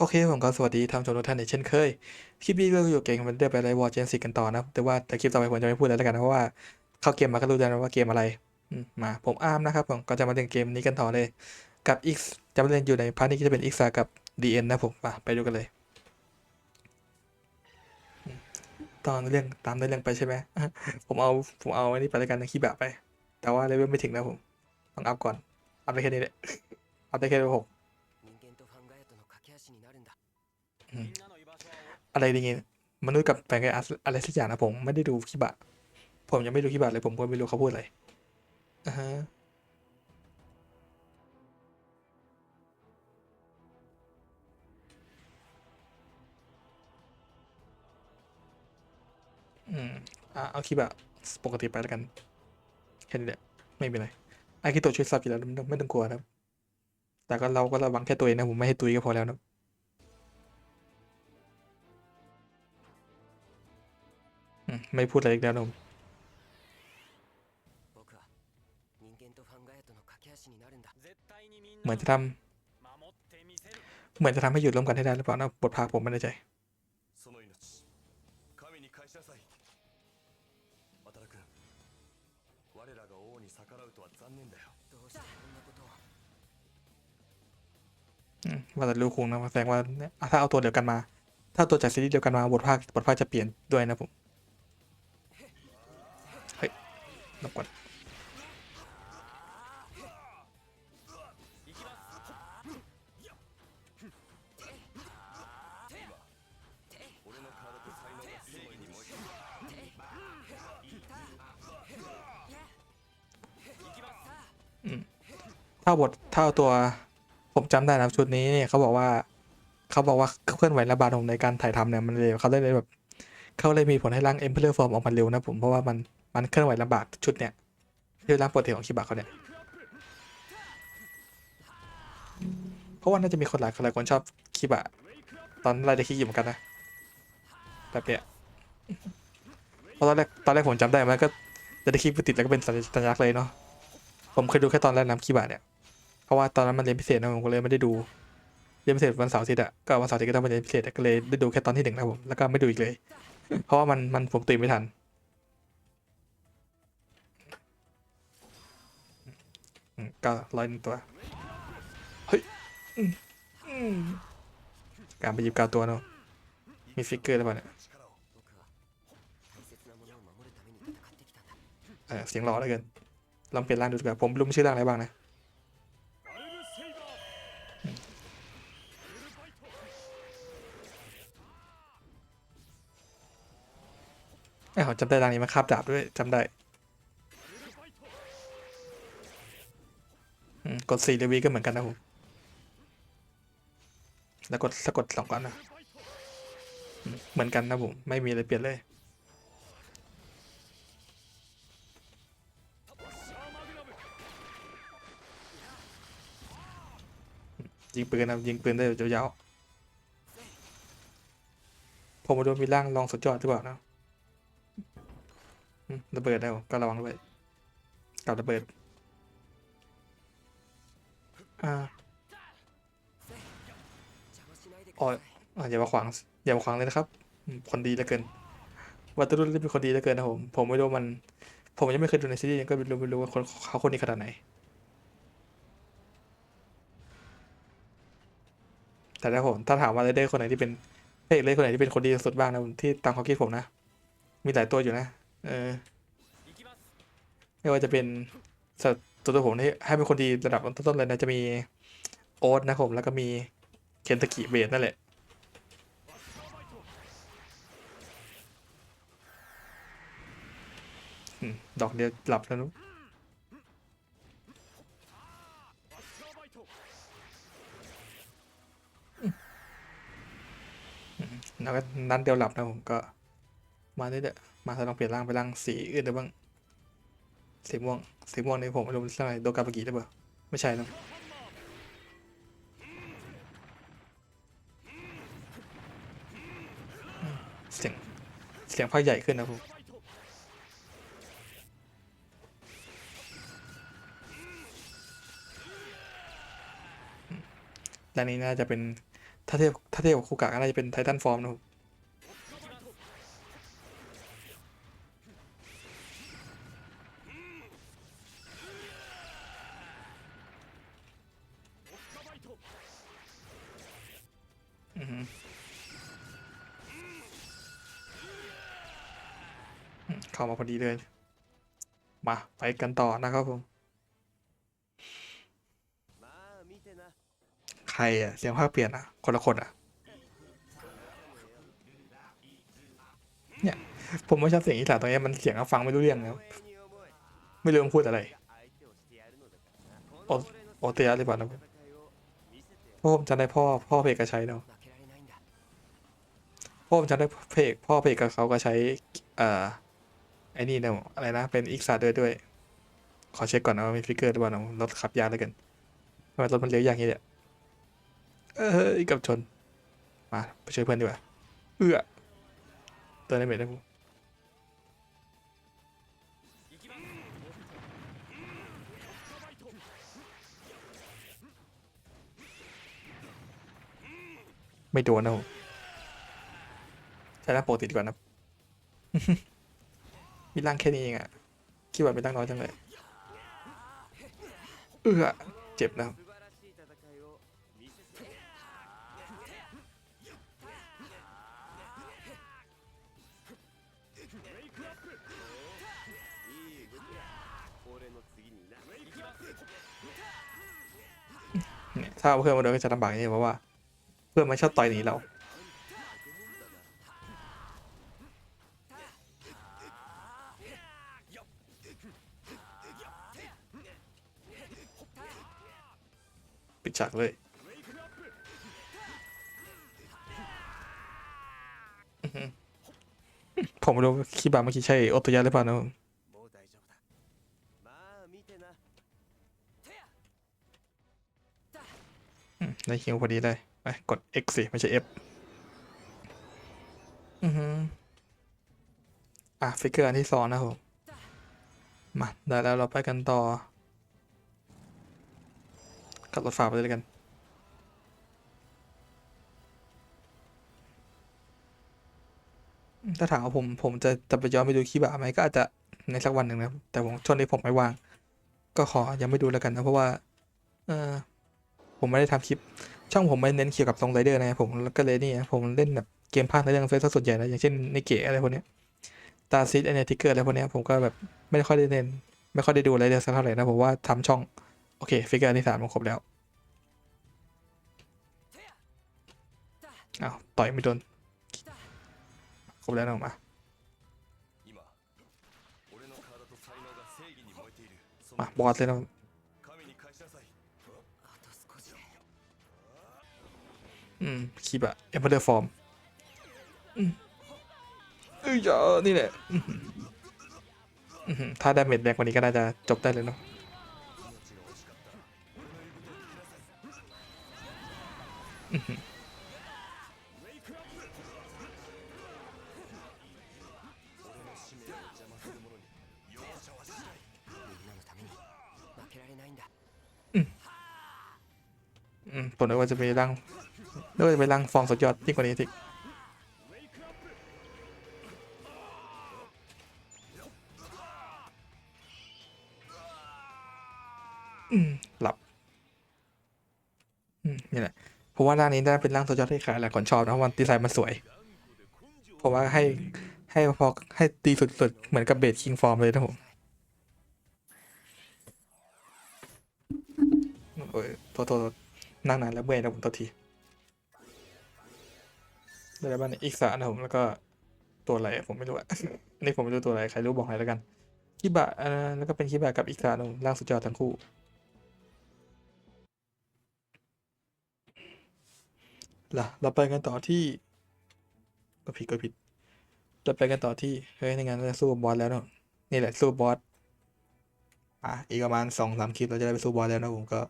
โอเค ผมก็สวัสดีท่านชมทุกท่านอีกเช่นเคย คลิปนี้เราอยู่เกมมันเดือร์ไปไรวอร์เจนสิกันต่อนะ แต่ว่าแต่คลิปต่อไปผมจะไม่พูดอะไรแล้วกันเพราะว่าเข้าเกมมาก็รู้แล้วนะว่าเกมอะไรมาผมอาร์มนะครับผมก็จะมาเล่นเกมนี้กันต่อเลย กับ X จะมาเล่นอยู่ในพาร์ทนี้ก็จะเป็น X กับ DN นะผมมาไปดูกันเลย ตอนเรื่องตามเรื่องไปใช่ไหมผมเอาผมเอาอันนี้ไปแล้วกันนะคีย์แบบไป แต่ว่าเลเวลไม่ถึงนะผมต้องอัพก่อนอัพได้แค่นี้แหละอัพได้แค่เลเวลหก อะไรอย่างงี้มนุษย์กับแฟนกันอะไรสักอย่างนะผมไม่ได้ดูคิบะ ผมยังไม่ดูคิบะเลยผมก็ไม่รู้เขาพูดอะไรอ่าฮะอืมอะเอาคิบะปกติไปแล้วกัน แค่นี้แหละไม่เป็นไรไอคิโตะช่วยซับอยู่แล้วไม่ต้องกลัวครับ แต่ก็เราก็ระวังแค่ตัวเองนะผมไม่ให้ตุยก็พอแล้วนะ ไม่พูดอะไรอีกแล้วผมเหมือนจะทำเหมือนจะทำให้หยุดร่วมกันให้ได้หรือเปล่านะบทภาคผมไม่ได้ใจว่าจะรู้คงนะแสดงว่าถ้าเอาตัวเดียวกันมา ถ้าตัวจากซีรีส์เดียวกันมาบทภาคบทภาคจะเปลี่ยนด้วยนะผม รบกวนอืมถ้าบทถ้าเอาตัวผมจำได้นะชุดนี้เนี่ยเขาบอกว่าเขาบอกว่าเคลื่อนไหวระบาดของในการถ่ายทำเนี่ยมันเร็วเขาเลยแบบเขาเลยมีผลให้ร่างเอ็มเพลอร์ฟอร์มออกมาเร็วนะผมเพราะว่ามัน มันเคลื่อนไหวลำบากชุดเนี่ยที่ร่างโปรตีนของคิบะเขาเนี่ยเพราะว่าน่าจะมีคนหลายคนหลายคนชอบคิบะตอนไรเดคิอยู่เหมือนกันนะแบบเนี้ยเพราะตอนแรกตอนแรกผมจำได้มันก็เดคิไปติดแล้วก็เป็นสัญลักษณ์เลยเนาะผมเคยดูแค่ตอนแรกน้ำคิบะเนี่ยเพราะว่าตอนนั้นมันเรียนพิเศษนะผมก็เลยไม่ได้ดูเรียนพิเศษวันเสาร์อาทิตย์อะก็วันเสาร์อาทิตย์ก็ต้องไปเรียนพิเศษก็เลยได้ดูแค่ตอนที่หนึ่งนะผมแล้วก็ไม่ดูอีกเลย เพราะว่ามันมันผมตื่นไม่ทัน ก็ร้อยหนึ่งตัว เฮ้ยการไปหยิบกาตัวเนาะ มีฟิกเกอร์หรือเปล่าเนี่ยเออเสียงร้อแล้วเกิน ลองเปลี่ยนร่างดูสิครับผมลุมชื่อร่างอะไรบ้างนะไอ้ผมจำได้ร่างนี้มาคาบดาบด้วยจำได้ กดสี่เลวีก็เหมือนกันนะผม แล้วกดสะกดสองก่อนนะ เหมือนกันนะผม ไม่มีอะไรเปลี่ยนเลย ยิงปืนนะยิงปืนได้ยาวๆผมมาดูมีร่างลองสุดยอดหรือเปล่านะระเบิดแล้ก็ระวังด้วยกับระเบิด อ่าอ๋ออย่ามาขวางอย่ามาขวางเลยนะครับ คนดีเหลือเกินวัตรุนเป็นคนดีเหลือเกินนะผม ผมไม่รู้มัน ผมยังไม่เคยดูในซีรีส์ก็ไม่รู้ไม่รู้ว่าคนเขาคนนี้ขนาดไหน แต่ถ้าผม ถ้าถามว่าไรเดอร์คนไหนที่เป็นพระเอกเลยคนไหนที่เป็นคนดีสุดบ้างนะที่ตามความคิดผมนะ มีหลายตัวอยู่นะ เออ ไม่ว่าจะเป็นสัต ตัวตัวผมที่ให้เป็นคนดีระดับต้นๆเลยนะจะมีโอ๊ตนะผมแล้วก็มีเคนตะกิเบสนั่นแหละดอกเดียวหลับแล้วนุ๊กแล้วก็นั้นเดียวหลับนะผมก็มาได้เด้อมาถ้าลองเปลี่ยนร่างไปร่างสีอื่นได้บ้าง สีม่วงสีม่วงในผมไม่รู้เป็นอะไรโดกาบากิหรือเปล่าไม่ใช่นะเสียงเสียงภาคใหญ่ขึ้นนะผมด้านนี้น่าจะเป็นถ้าเทียบถ้าเทียบกับคูกะก็น่าจะเป็นไททันฟอร์มนะครับ มาพอดีเลย มา ไปกันต่อนะครับผม ใครอะเสียงภาคเปลี่ยนอะคนละคนอะเนี่ย ผมไม่ชอบเสียงอีสานตรงนี้มันเสียงฟังไม่รู้เรื่องแล้วไม่รู้มัพูดอะไรโอโอเตียหรือเปล่นะพ่อผมจะได้พ่อพ่อเพกกระช้เนาะพ่อผมจะได้เพกพ่อเพกกับเขาก็ใช้เอ่อ ไอ้นี่นะอะไรนะ เป็นอีกซาด้วยด้วย ขอเช็คก่อนนะว่ามีฟิกเกอร์หรือเปล่านะรถขับยากเหลือเกินทำไมรถมันเลี้ยวยากอย่างนี้เนี่ยเอ้ยกับชน มาไปช่วยเพื่อนดีกว่า เอื้อเตือนได้ไหมได้ผมไม่โดนนะผมใช้ร่างปกติดีกว่านะ มีร่างแค่นี้เองอะคิดว่าไป็นร่งน้อยจังเลยเออเจ็บนะครับถ้าเพื่อนมาโดนก็จะลำบากนี่เพราะว่า เพื่อนมันชอบต่อยหนีเรา ฉากเลยผมไม่รู้คีบาเมื่อกี้ใช่โอโตยะหรือเปล่านะได้คิวพอดีเลยไปกด X สิไม่ใช่ F อือฮึอะฟิกเกอร์อันที่สองนะผมมาได้แล้วเราไปกันต่อ กับรถฝาไปเลยกัน ถ้าถามว่าผม ผมจะจะไปย้อนไปดูคีบะไหมก็อาจจะในสักวันหนึ่งนะครับ แต่ผมช่วงนี้ผมไม่ว่าง ก็ขอยังไม่ดูแล้วกันนะเพราะว่า เออผมไม่ได้ทำคลิป ช่องผมไม่เน้นเกี่ยวกับตรงไรเดอร์นะผมก็เลยนี่นะผมเล่นแบบเกมภาคในเรื่องเฟซส่วนใหญ่นะอย่างเช่นในเกะอะไรพวกเนี้ยตาซิดไอเนติเกอร์อะไรพวกเนี้ยผมก็แบบไม่ค่อยได้เน้นไม่ค่อยได้ดูไรเดอร์สักเท่าไหร่นะผมว่าทำช่อง โอเค ฟิกเกอร์ที่สามันครบแล้วอ้าวต่อยไม่โดนครบแล้วนะมอ่มาบอสเลยนะอืมคีบอะเอ็มเบอร์ฟอร์มอืมอยจ้านี่แหละถ้าดาเมจแรงกว่านี้ก็น่าจะจบได้เลยเนาะ ผมนึกว่าจะมีร่างนึกว่าจะเป็นร่างฟองสุดยอดยิ่งกว่านี้อีก ว่าร่างนี้น่าเป็นร่างสุดยอดที่ขายหลายคนชอบนะเพราะวันดีไซน์มันสวย ผมว่าให้ให้พอให้ดีสุดๆ เหมือนกับเบสคิงฟอร์มเลยนะผมโอ้ยโทษโทษนั่งนานแล้วเมื่อยนะผมตัวทีได้แล้วบ้างเนี่ยอีกสานะผมแล้วก็ตัวอะไรผมไม่รู้อะนี่ผมไม่รู้ตัวอะไรใครรู้บอกหน่อยแล้วกันคิบะแล้วก็เป็นคิบะกับอีกสานะผมร่างสุดยอดทั้งคู่ ล่ะเราไปกันต่อที่ ก็ผิดก็ผิดเราไปกันต่อที่เฮ้ยในงานเราสู้บอสแล้วเนาะนี่แหละสู้บอสอะอีกประมาณสองสามคลิปเราจะได้ไปสู้บอสแล้วนะผมก็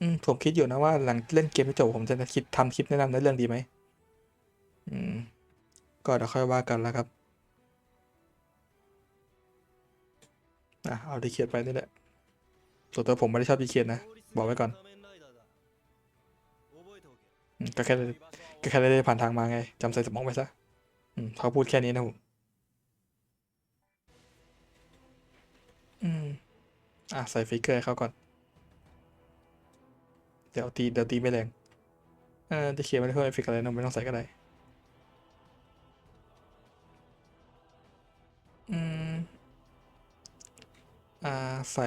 อืมผมคิดอยู่นะว่าหลังเล่นเกมไม่จบผมจะคิดทำคลิปแนะนำในเรื่องดีไหมอืม ก็เดี๋ยวค่อยว่ากันแล้วครับอะเอาดีเคียดไปนี่แหละส่วนตัวผมไม่ได้ชอบดีเคียดนะ บอกไว้ก่อน ก็แค่ก็แค่ได้ผ่านทางมาไงจำใส่สมองไปซะเขาพูดแค่นี้นะผมอืม อะ ใส่ฟิกเกอร์ให้เขาก่อน เดี๋ยวตีเดี๋ยวตีไม่แรงเออจะเขียนไม่ได้เพิ่มเอฟเฟกอะไรนะไม่ต้องใส่ก็ได้ อืม อ่า ใส่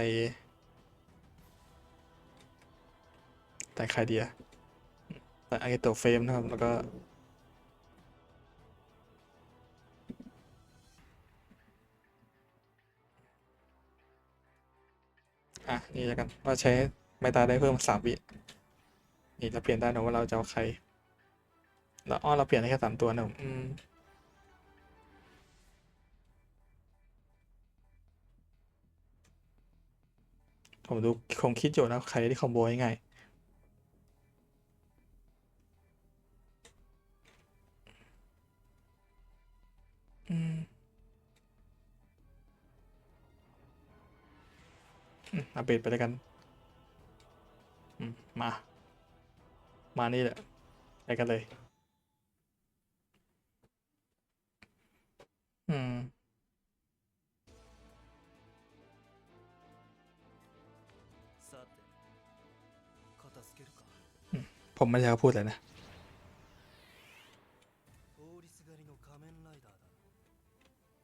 แต่ใครเดีย ส่อากิโตเฟรมนะครับ แล้วก็ อะ นี่แล้วกันว่าใช้ไม้ตาได้เพิ่มสามวินี่เราเปลี่ยนได้นะว่าเราจะเอาใคร แล้วอ้อเราเปลี่ยนได้แค่สามตัวนะอืมผมดูคงคิดอยู่นะใครที่คอมโบง่าย อืมอัปเดตไปแล้วกัน อืม มา มานี่แหละ ไปกันเลย อืม さて片付けるか ผมไม่ใช่เขาพูดเลยนะ 通りすがりの仮面ライダーだ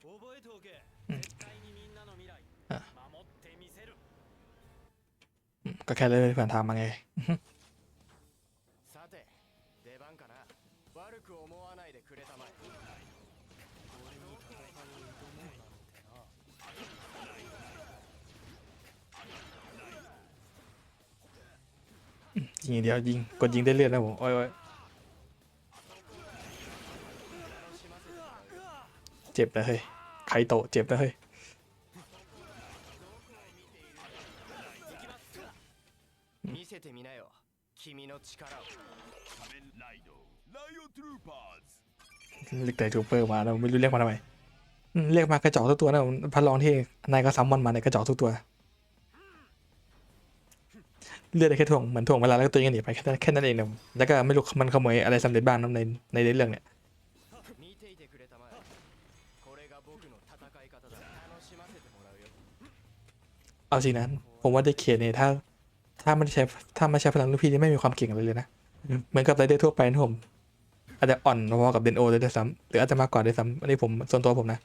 覚えておけうん絶対にみんなの未来あ守ってみせる อืม ก็แค่เลยนผ่านทางมาไงยิงเดียวยิงกดยิงได้เลือดนะผมโอ้ยเจ็บนะเฮ้ยไคโตเจ็บนะเฮ้ย 見せてみなよ君の力を ライドライオントゥルーパーズ เรียกแต่ทูเปอร์มาเราไม่รู้เรียกมาทำไมอืมเรียกมากระจอกทุกตัวนะผมพันลองที่นายก็ซ้ำมันมาในยกระจอกทุกตัว เลือดได้แค่ถ่วงเหมือนถ่วงเวลาแล้วก็ตัวเองก็หนีไปแค่นั้นแค่นั้นเองนะผมแล้วก็ไม่รู้มันขโมยอะไรสำเร็จบ้างนะในในเรื่องเนี่ย 見ていてくれたまえこれが僕の戦い方だ楽しませてもらうよ เอาจริงนะผมว่าเด็กเขตเนี่ยถ้า ถ้าม่ได้ใช้ถ้าไม่ใช้พลังลูกพี่นี่ไม่มีความเก่งอะไรเลยนะ เหมือนกับไรเดอร์ทั่วไปนะผม อาจจะอ่อนพอๆกับเดนโอเลยด้วยซ้ำหรืออาจจะมากกว่าด้วยซ้ำอันนี้ผมส่วนตัวผมนะ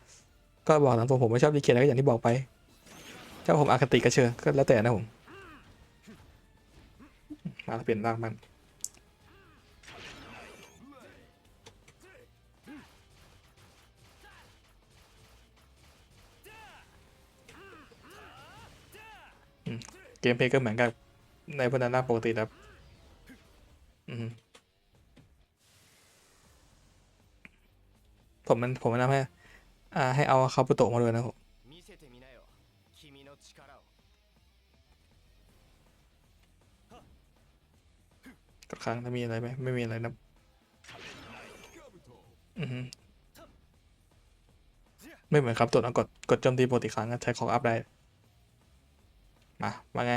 ก็บอกตามตรงผมไม่ชอบดีเคทแล้วก็อย่างที่บอกไป เจ้าผมอคติก็เชิญก็แล้วแต่นะผม มาเปลี่ยนร่างบ้างอืมเกมเพลย์ก็เหมือนกับ ในพนันหน้าปกติครับผมมันผมมันทำให้ให้เอาคาปุโตะมาด้วยนะครับกดค้างถ้ามีอะไรไหมไม่มีอะไรนะอือไม่เหมือนครับตัวนั้นกดกดโจมตีปกติครั้งใช้ของอัพได้ มามาไง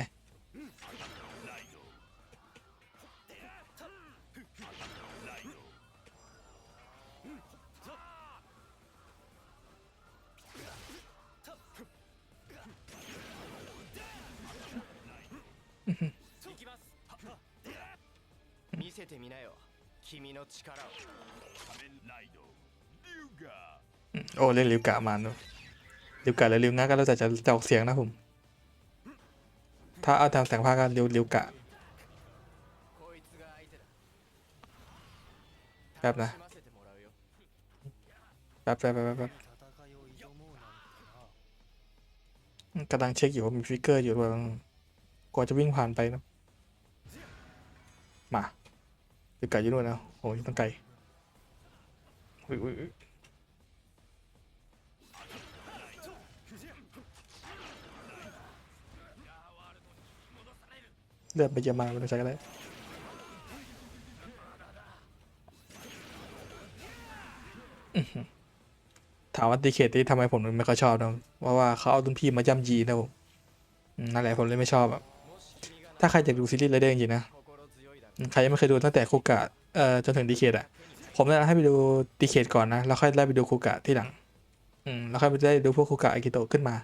見せてみなよ君の力を仮面ライドリュウガ โอ้เล่นริวกะมาเนอะริวกะหรือริวงะก็แล้วแต่จะจะออกเสียงนะผม ถ้าเอาตามแสงภาคก็ริวริวกะ こいつが相手だแป๊บนะ 楽しませてもらうよ แป๊บแป๊บแป๊บแป๊บแป๊บ 戦いを挑もうなんてな กำลังเช็คอยู่ว่ามีฟิกเกอร์อยู่ว่า กว่าจะวิ่งผ่านไปนะมาติดไก่ยี่ด้วยนะโอ้ยต้องไก่เลือดไปจะมาไม่ต้องใช้ก็ได้ถามว่าติเขตที่ทำไมผมไม่ค่อยชอบนะเพราะว่าเขาเอาตุ้นพี่มาจ้ำยีนะผมนั่นแหละผมเลยไม่ชอบอะ ถ้าใครอยากดูซีรีส์ไรเดอร์จริงๆนะ ใครยังไม่เคยดูตั้งแต่คุกะเอ่อจนถึงดีเคดอะผมจะให้ไปดูดีเคดก่อนนะ แล้วค่อยไล่ไปดูคุกะที่หลัง อืม แล้วค่อยไปได้ดูพวกคุกะอากิโตขึ้นมา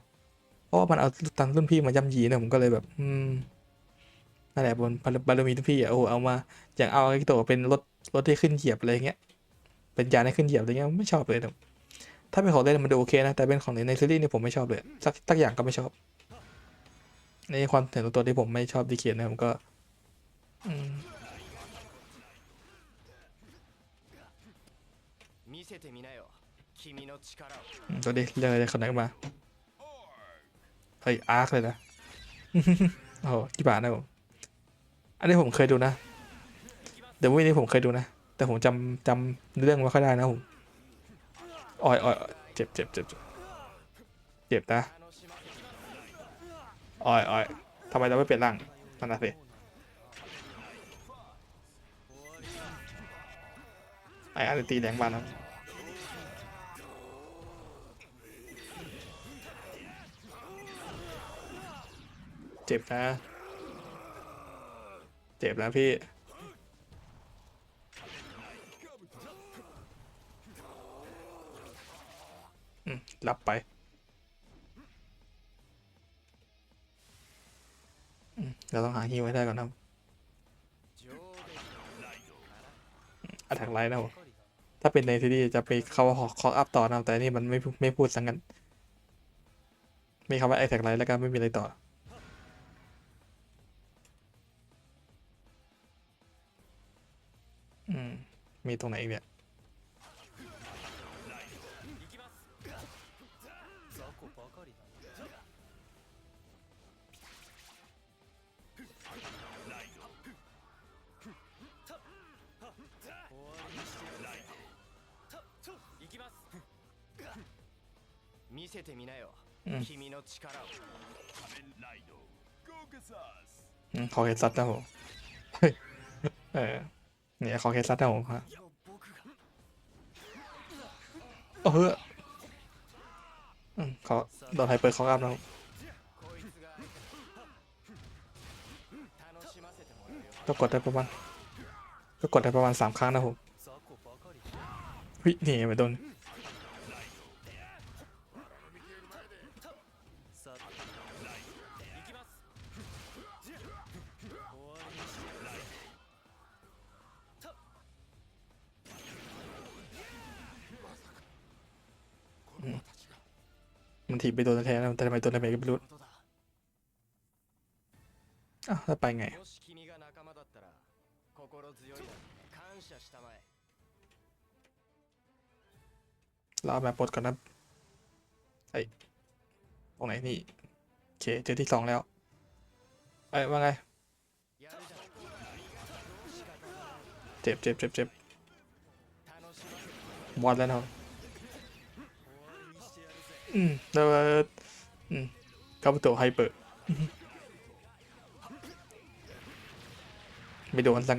เพราะว่ามันเอาตันรุ่นพี่มาย่ำยีเนี่ยผมก็เลยแบบ อืม นั่นแหละบนบารมีทุกนพี่อะโอ้เอามา อย่างเอาอากิโตเป็นรถรถที่ขึ้นเหยียบอะไรเงี้ย เป็นยานให้ขึ้นเหยียบอะไรเงี้ยไม่ชอบเลยนะถ้าเป็นของเล่นมันดูโอเคนะ แต่เป็นของเล่นในซีรีส์นี่ผมไม่ชอบเลย สักสักอย่างก็ไม่ชอบ ในความเห็นตัวที่ผมไม่ชอบดีเคทนนะผมก็ตัวดิเลยเองอนเนมา เฮ้ย อาร์คเลยนะ โอ้หกี่บาทนะผม อันนี้ผมเคยดูนะ เดี๋ยววันนี้ผมเคยดูนะ แต่ผมจำจำเรื่องไม่ค่อยได้นะผมอ่อยอ่อยเจ็บเจ็บเจ็บเจ็บนะ อ้อยอ้อยทำไมเราไม่เปลี่ยนร่างนั่นนะสิไอ้อันนี้ตีแรงบ้านนะเจ็บนะ เจ็บแล้วพี่อืมหลับไป เราต้องหาฮิวให้ได้ก่อนนะครับอัตแทกไลท์นะครับถ้าเป็นในซีรีส์จะไปเข้าคออัพต่อนะแต่นี่มันไม่ไม่พูดสังกันมีคำว่าไอแท็กไลท์แล้วก็ไม่มีอะไรต่อ อืม มีตรงไหนอีกเนี่ย 行きます見せてみなよ、うん君の力を仮面ライドゴーガサス อืมขอเคซัดนะครับผม เฮ้ยเออเนี่ยขอเคซัดนะครับผมฮะ いや僕が โอ้เฮ้ยอืมขอโดนไฮเปอร์คออัพนะครับ こいつが相手だ楽しませてもらうよ ก็กดได้ประมาณ ก็กดได้ประมาณ 3 ครั้งนะผมวิหนีไปโดนมันถีบไปโดนแทนแล้วแต่ทำไมตัวไมก็ไม่รู้อ้าวแล้วไปไง 強いな感謝したまえ เราเอาแบบปลดก่อนนะไอ้ยตรงไหนนี่โอเคเจอที่สองแล้วเอ้ยว่าไง やるじゃん仕方ない เจ็บเจ็บเจ็บเจ็บ 楽しませて บอลแล้วนะครับ 終わりにしてやるぜ อืมแล้วก็อืมเข้าประตูไฮเปอร์ไม่โดนสัง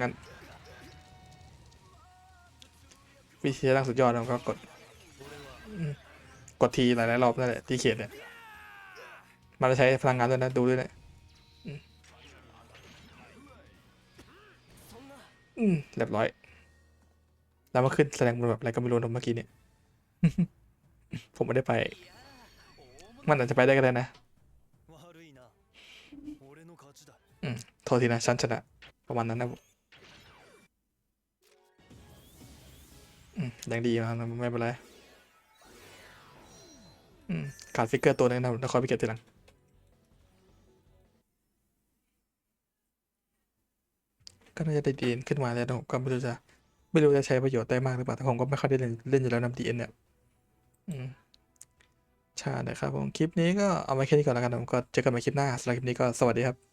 พี่เชียร์ร่างสุดยอดแล้วก็กด กดทีหลายๆรอบนั่นแหละที่เขตเนี่ย มันจะใช้พลังงานด้วยนะ ดูด้วยนะอืมเรียบร้อย แล้วมาขึ้นแสดงบนแบบอะไรก็ไม่รู้นะเมื่อกี้เนี่ยผมไม่ได้ไป มันอาจจะไปได้ก็ได้นะอืมโทษทีนะฉันชนะ ประมาณนั้นนะ ยังดีนะไม่เป็นไรขาดฟิกเกอร์ตัวนึงนะแล้วคอยไปเก็บทีหลังก็น่าจะได้ดีนขึ้นมาแล้วนะก็ไม่รู้จะไม่รู้จะใช้ประโยชน์ได้มากหรือเปล่าแต่ผมก็ไม่ค่อยได้เล่นเล่นอยู่แล้วนำดีเอ็นเนี่ยใช่นะครับผมคลิปนี้ก็เอาไว้แค่นี้ก่อนแล้วกันผมก็เจอกันใหม่คลิปหน้าสำหรับคลิปนี้ก็สวัสดีครับ